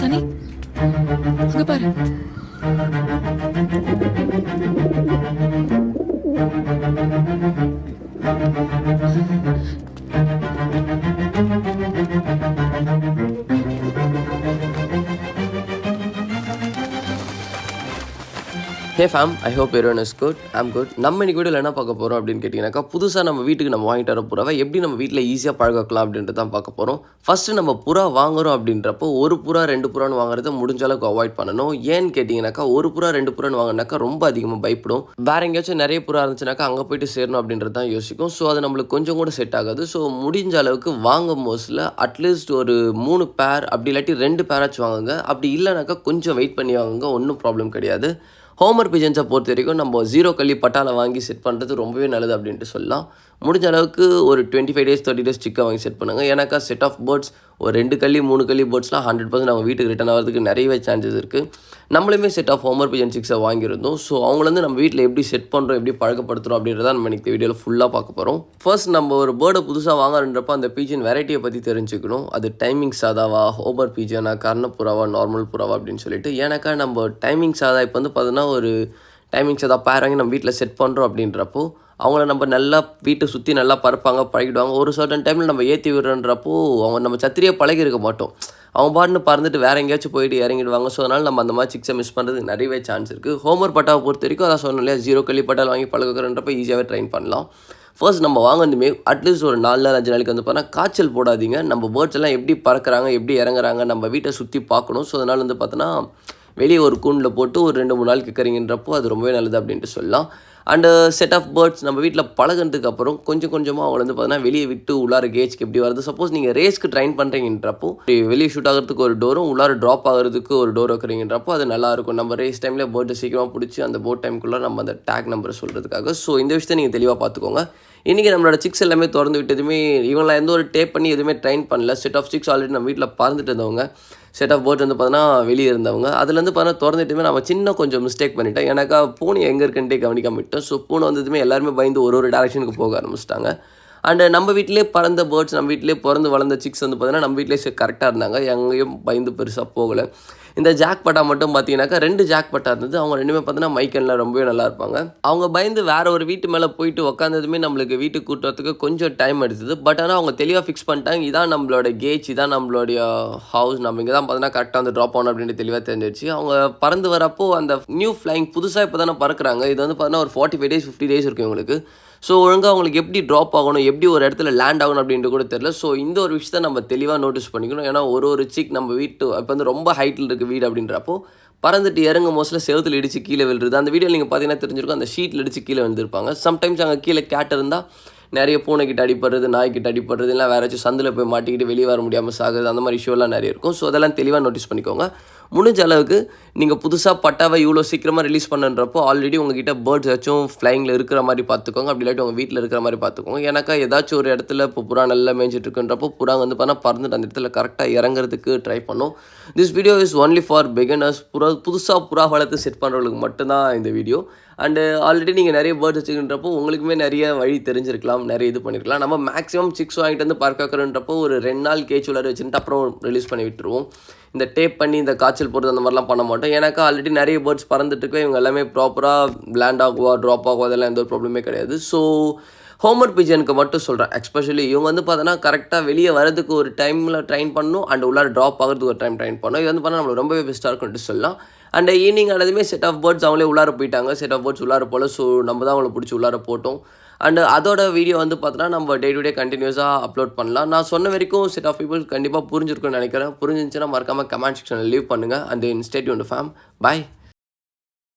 சனி அங்க பாரு. Hey fam I hope everyone is good I'm good நம்ம இன்னைக்கு வீடியோவில் என்ன பார்க்க போகிறோம் அப்படின்னு கேட்டிங்கனாக்கா புதுசாக நம்ம வீட்டுக்கு நம்ம வாங்கிட்டு வர புறாவை எப்படி நம்ம வீட்டில் ஈஸியாக பழகக்கலாம் அப்படின்றது தான் பார்க்க போகிறோம் ஃபஸ்ட்டு நம்ம புறா வாங்குறோம் அப்படின்றப்போ ஒரு புறா ரெண்டு புறான்னு வாங்குறத முடிஞ்ச அளவுக்கு அவாய்ட் பண்ணணும். ஏன்னு கேட்டிங்கனாக்கா ஒரு புறா ரெண்டு புறான்னு வாங்கினாக்கா ரொம்ப அதிகமாக பயப்படும். வேற எங்கேயாச்சும் நிறைய புறா இருந்துச்சுனாக்கா அங்கே போயிட்டு சேரணும் அப்படின்றது தான் யோசிக்கும். ஸோ அது நம்மளுக்கு கொஞ்சம் கூட செட் ஆகாது. ஸோ முடிஞ்ச அளவுக்கு வாங்கும் மோஸ்ட்டில் அட்லீஸ்ட் ஒரு மூணு பேர் அப்படி இல்லாட்டி ரெண்டு பேராச்சும் வாங்குங்க. அப்படி இல்லைனாக்கா கொஞ்சம் வெயிட் பண்ணி வாங்குங்க. ஒன்றும் ப்ராப்ளம் கிடையாது. ஹோமர் பிஜன்ஸை பொறுத்த வரைக்கும் நம்ம ஜீரோ கல்லி பட்டால வாங்கி செட் பண்ணுறது ரொம்பவே நல்லது அப்படின்ட்டு சொல்லலாம். முடிஞ்ச அளவுக்கு ஒரு twenty five days thirty days chicken வாங்கி செட் பண்ணுங்கள் ஏன்னாக்கா செட் ஆஃப் பேர்ட்ஸ் ஒரு ரெண்டு கல்லி மூணு கல்லி பேர்ட்ஸ்லாம் ஹண்ட்ரட் பர்சன்ட் அவங்க வீட்டுக்கு ரிட்டர்ன் ஆகிறதுக்கு நிறையவே சான்சஸ் இருக்குது நம்மளுமே செட் ஆஃப் ஹோமர் பிஜன் சிக்ஸை வாங்கியிருந்தோம். ஸோ அவங்கள வந்து நம்ம வீட்டில் எப்படி செட் பண்ணுறோம் எப்படி பழக்கப்படுத்துகிறோம் அப்படின்றத நம்ம இன்னைக்கு வீடியோவில் ஃபுல்லாக பார்க்க போகிறோம் ஃபர்ஸ்ட் நம்ம ஒரு பேர்டை புதுசாக வாங்குறன்றப்ப அந்த பீஜன் வெரைட்டியை பற்றி தெரிஞ்சுக்கணும். அது டைமிங் சாதாவா ஹோமர் பீஜனா கர்ணப்புறாவா நார்மல் புறாவா அப்படின்னு சொல்லிட்டு. ஏன்னாக்கா நம்ம டைமிங் சாதா இப்போ வந்து பார்த்தோன்னா ஒரு டைமிங்ஸ் சாதா பேர் வாங்கி நம்ம வீட்டில் செட் பண்ணுறோம் அப்படின்றப்போ அவங்கள நம்ம நல்லா வீட்டை சுற்றி நல்லா பறப்பாங்க பழகிடுவாங்க. ஒரு சர்டன் டைமில் நம்ம ஏற்றி விடுறன்றப்போ அவங்க நம்ம சத்திரியாக பழகி இருக்க மாட்டோம். அவங்க பாட்டுன்னு பறந்துட்டு வேறு எங்கேயாச்சும் போயிட்டு இறங்கிடுவாங்க. ஸோ அதனால் நம்ம அந்த மாதிரி சிக்ஸை மிஸ் பண்ணுறதுக்கு நிறையவே சான்ஸ் இருக்குது ஹோம்ஒர்க் பட்டாவை பொறுத்த வரைக்கும் அதான் சொன்னோம் இல்லையா ஜீரோ கல்லி பட்டால் வாங்கி பழகுறன்றப்ப ஈஸியாகவே ட்ரைன் பண்ணலாம். ஃபர்ஸ்ட் நம்ம வாங்கினதுமே அட்லீஸ்ட் ஒரு நாலு நாள் அஞ்சு நாளைக்கு வந்து பார்த்தா காய்ச்சல் போடாதீங்க. நம்ம பேர்ட்ஸ் எல்லாம் எப்படி பறக்கிறாங்க எப்படி இறங்குறாங்க நம்ம வீட்டை சுற்றி பார்க்கணும். ஸோ அதனால் வந்து பார்த்தோன்னா வெளியே ஒரு கூண்டில் போட்டு ஒரு ரெண்டு மூணு நாள் கேட்குறீங்கன்றப்போ அது ரொம்பவே நல்லது அப்படின்ட்டு சொல்லலாம். அண்டு செட் ஆஃப் பேர்ட்ஸ் நம்ம வீட்டில் பழகினதுக்கு அப்புறம் கொஞ்சம் கொஞ்சமாக அவங்கள வந்து பார்த்தீங்கன்னா வெளியே விட்டு உள்ளார கேஜ்க்கு எப்படி வருது சப்போஸ் நீங்கள் ரேஸ்க்கு ட்ரைன் பண்ணுறீங்கன்றப்போ வெளியே ஷூட் ஆகிறதுக்கு ஒரு டோரும் உள்ளார ட்ராப் ஆகிறதுக்கு ஒரு டோர் வைக்கிறீங்கன்றப்போ அது நல்லாயிருக்கும் நம்ம ரேஸ் டைமில் பேர்ட்டை சீக்கிரமாக பிடிச்சி அந்த போட் டைம்குள்ளே நம்ம அந்த டேக் நம்பர் சொல்கிறதுக்காக ஸோ இந்த விஷயத்தை நீங்கள் தெளிவாக பார்த்துக்கோங்க இன்றைக்கி நம்மளோட சிக்ஸ் எல்லாமே திறந்து விட்டதுமே இவங்களாம் எந்த ஒரு டேப் பண்ணி எதுவுமே ட்ரைன் பண்ணல. செட் ஆஃப் சிக்ஸ் ஆல்ரெடி நம்ம வீட்டில் பறந்துட்டு இருந்தவங்க. செட் ஆஃப் போர்ட் வந்து பார்த்தோன்னா வெளியே இருந்தவங்க. அதுலேருந்து பார்த்தா திறந்துட்டுமே நம்ம சின்ன கொஞ்சம் மிஸ்டேக் பண்ணிட்டேன் எனக்கா பூனை எங்கே இருக்குன்ட்டே கவனிக்காம விட்டோம். ஸோ பூனை வந்ததுமே எல்லாருமே பயந்து ஒரு ஒரு டேரக்ஷனுக்கு போக ஆரம்பிச்சிட்டாங்க. அண்டு நம்ம வீட்டிலே பறந்த பேர்ட்ஸ் நம்ம வீட்டிலே பிறந்து வளர்ந்த சிக்ஸ் வந்து பார்த்தீங்கன்னா நம்ம வீட்டிலே கரெக்டாக இருந்தாங்க. எங்கேயும் பயந்து பெருசாக போகலை. இந்த ஜாக் பட்டா மட்டும் பார்த்தீங்கன்னாக்கா ரெண்டு ஜாக் பட்டா இருந்தது. அவங்க ரெண்டுமே பார்த்தீங்கன்னா மைக்கனில் ரொம்பவே நல்லா இருப்பாங்க. அவங்க பயந்து வேற ஒரு வீட்டு மேலே போயிட்டு உக்காந்ததுமே நம்மளுக்கு வீட்டுக்கு கூட்டுறதுக்கு கொஞ்சம் டைம் எடுத்தது. பட் ஆனால் அவங்க தெளிவாக ஃபிக்ஸ் பண்ணிட்டாங்க. இதான் நம்மளோட கேஜ் இதான் நம்மளுடைய ஹவுஸ் நம்ம இங்கே தான் பார்த்தீங்கன்னா கரெக்டாக வந்து ட்ராப் ஆகணும் அப்படின்னு தெளிவாக தெரிஞ்சிருச்சு. அவங்க பறந்து வரப்போ அந்த நியூ ஃப்ளைங் புதுசாக இப்போ தானே பறக்குறாங்க. இது வந்து பார்த்தீங்கன்னா ஒரு forty five days fifty days இருக்கும் உங்களுக்கு ஸோ ஒழுங்காக அவங்களுக்கு எப்படி ட்ராப் ஆகணும் எப்படி ஒரு இடத்துல லேண்ட் ஆகணும் அப்படின்ட்டு கூட தெரியல. ஸோ இந்த ஒரு விஷயத்த நம்ம தெளிவாக நோட்டீஸ் பண்ணிக்கணும். ஏன்னா ஒரு ஒரு சிக் நம்ம வீட்டு இப்போ வந்து ரொம்ப ஹைட்டில் இருக்குது வீடு அப்படின்றப்போ பறந்துட்டு இறங்கும் மோஸ்ட்டில் செவத்தில் இடித்து கீழே விழுறது. அந்த வீடியோ நீங்கள் பார்த்தீங்கன்னா தெரிஞ்சிருக்கும் அந்த ஷீட்டில் இடித்து கீழே விழுந்திருப்பாங்க. சம்டைம்ஸ் அங்கே கீழே கேட் இருந்தால் நிறைய பூனைக்கிட்ட அடிப்படுறது நாய்க்கிட்ட அடிப்படுறது இல்லை வேறு ஏதாச்சும் சந்தில் போய் மாட்டிக்கிட்டு வெளியே வர முடியாமல் சாகுது அந்த மாதிரி இஷ்யூலாம் நிறைய இருக்கும். ஸோ அதெல்லாம் தெளிவாக நோட்டீஸ் பண்ணிக்கோங்க. முடிஞ்ச அளவுக்கு நீங்கள் புதுசாக பட்டாவை இவ்வளோ சீக்கிரமாக ரிலீஸ் பண்ணுன்றப்போ ஆல்ரெடி உங்ககிட்ட பேர்ட்ஸ் ஏதாச்சும் ஃப்ளைங்கில் இருக்கிற மாதிரி பார்த்துக்கோங்க. அப்படி இல்லாட்டி உங்கள் வீட்டில் இருக்கிற மாதிரி பார்த்துக்கோங்க. ஏன்னாக்கா ஏதாச்சும் ஒரு இடத்துல இப்போ புறா நல்லா மேய்ஞ்சிட்டு இருக்குன்றப்போ புறா வந்து பார்த்தா பறந்துட்டு அந்த இடத்துல கரெக்டாக இறங்குறதுக்கு ட்ரை பண்ணும். This video is only for beginners புறா புதுசாக புறா வளர்த்து செட் பண்ணுறவங்களுக்கு மட்டும்தான் இந்த வீடியோ அண்டு ஆல்ரெடி நீங்கள் நிறைய பேர்ட்ஸ் வச்சுக்கின்றப்போ உங்களுக்குமே நிறைய வழி தெரிஞ்சிருக்கலாம் நிறைய இது பண்ணியிருக்கலாம் நம்ம மேக்ஸிமம் சிக்ஸ் வாங்கிட்டு வந்து பார்க்க வைக்கிறன்றப்போ ஒரு ரெண்டு நாள் கேச்சு உள்ளார வச்சுட்டு அப்புறம் ரிலீஸ் பண்ணி விட்டுருவோம். இந்த டேப் பண்ணி இந்த காய்ச்சல் போடுறது அந்த மாதிரிலாம் பண்ண மாட்டோம். ஏன்னாக்கா ஆல்ரெடி நிறைய பேர்ட்ஸ் பறந்துட்டுருக்கு இவங்க எல்லாமே ப்ராப்பராக லேண்ட் ஆகுவா ட்ராப் ஆகுவா அதெல்லாம் எந்த ஒரு ப்ராப்ளமே கிடையாது. ஸோ ஹோம்ஒர்க் பிஜனுக்கு மட்டும் சொல்கிறேன் எக்ஸ்பெஷலி இவங்க வந்து பார்த்தோன்னா கரெக்டாக வெளியே வரதுக்கு ஒரு டைமில் ட்ரைன் பண்ணணும். அண்ட் உள்ளார ட்ராப் ஆகிறதுக்கு ஒரு டைம் ட்ரைன் பண்ணணும். இது வந்து பார்த்தா நம்மளுக்கு ரொம்பவே பெஸ்ட்டாக இருக்கும்ட்டு சொல்லலாம். அண்ட் ஈவினிங் ஆனதுமே செட் ஆஃப் பேர்ட்ஸ் அவங்களே உள்ளார போயிட்டாங்க. செட் ஆஃப் பேர்ட்ஸ் உள்ளார போல ஸோ நம்ம தான் அவங்கள பிடிச்சி உள்ளார போட்டோம். அண்ட் அதோட வீடியோ வந்து பார்த்தோன்னா நம்ம டே டு டே கண்டினியூஸாக அப்லோட் பண்ணலாம். நான் சொன்ன வரைக்கும் செட் ஆஃப் பீப்புள் கண்டிப்பாக புரிஞ்சிருக்கும்னு நினைக்கிறேன். புரிஞ்சிருந்துச்சுன்னா மறக்காமல் கமெண்ட் செக்ஷனில் லீவ் பண்ணுங்கள் அண்ட் இன்ஸ்டேட் யூன் ஃபேம் பாய்